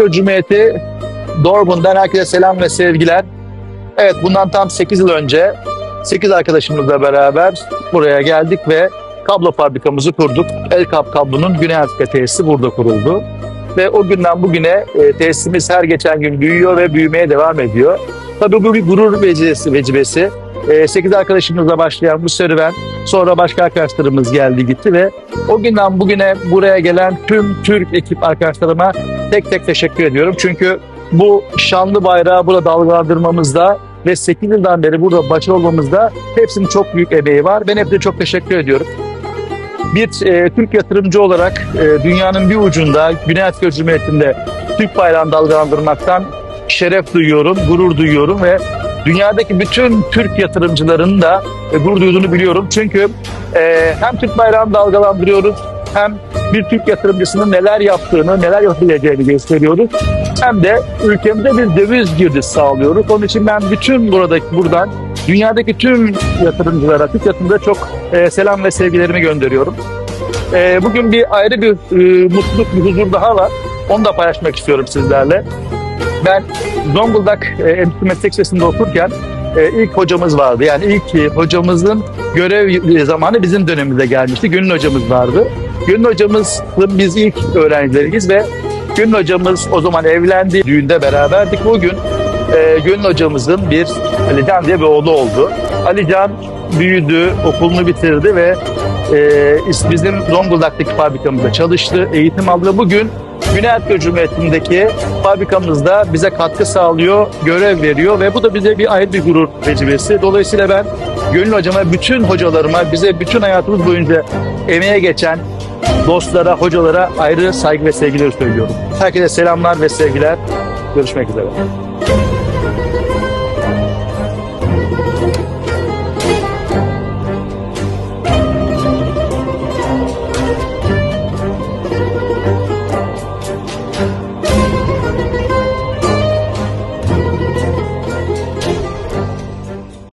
Türk Cumhuriyeti Dortmund'dan herkese selam ve sevgiler. Evet bundan tam 8 yıl önce 8 arkadaşımızla beraber buraya geldik ve kablo fabrikamızı kurduk. Elkap Kablo'nun Güney Afrika tesisi burada kuruldu. Ve o günden bugüne e, tesisimiz her geçen gün büyüyor ve büyümeye devam ediyor. Tabii bu bir gurur vecibesi. vecibesi. E, 8 arkadaşımızla başlayan bu serüven sonra başka arkadaşlarımız geldi gitti ve o günden bugüne buraya gelen tüm Türk ekip arkadaşlarıma tek tek teşekkür ediyorum. Çünkü bu şanlı bayrağı burada dalgalandırmamızda ve 8 yıldan beri burada başarılı olmamızda hepsinin çok büyük emeği var. Ben hepsine çok teşekkür ediyorum. Bir e, Türk yatırımcı olarak e, dünyanın bir ucunda Güney Afrika Cumhuriyeti'nde Türk bayrağını dalgalandırmaktan şeref duyuyorum, gurur duyuyorum ve dünyadaki bütün Türk yatırımcıların da e, gurur duyduğunu biliyorum. Çünkü e, hem Türk bayrağını dalgalandırıyoruz hem bir Türk yatırımcısının neler yaptığını, neler yapabileceğini gösteriyoruz. Hem de ülkemize bir döviz girdisi sağlıyoruz. Onun için ben bütün buradaki buradan dünyadaki tüm yatırımcılara, Türk yatırımcılara çok e, selam ve sevgilerimi gönderiyorum. E, bugün bir ayrı bir e, mutluluk, bir huzur daha var. Onu da paylaşmak istiyorum sizlerle. Ben Zonguldak e, Endüstri Meslek Lisesi'nde okurken e, ilk hocamız vardı. Yani ilk e, hocamızın görev zamanı bizim dönemimize gelmişti. Gönül hocamız vardı. Gönül hocamızın biz ilk öğrencileriyiz ve Gönül hocamız o zaman evlendi. Düğünde beraberdik. Bugün e, Gönül hocamızın bir Alican diye bir oğlu oldu. Alican büyüdü, okulunu bitirdi ve e, bizim Zonguldak'taki fabrikamızda çalıştı, eğitim aldı. Bugün Güney Afrika Cumhuriyeti'ndeki fabrikamızda bize katkı sağlıyor, görev veriyor ve bu da bize bir ayrı bir gurur vecibesi. Dolayısıyla ben Gönül hocama, bütün hocalarıma, bize bütün hayatımız boyunca emeğe geçen dostlara, hocalara ayrı saygı ve sevgileri söylüyorum. Herkese selamlar ve sevgiler. Görüşmek üzere.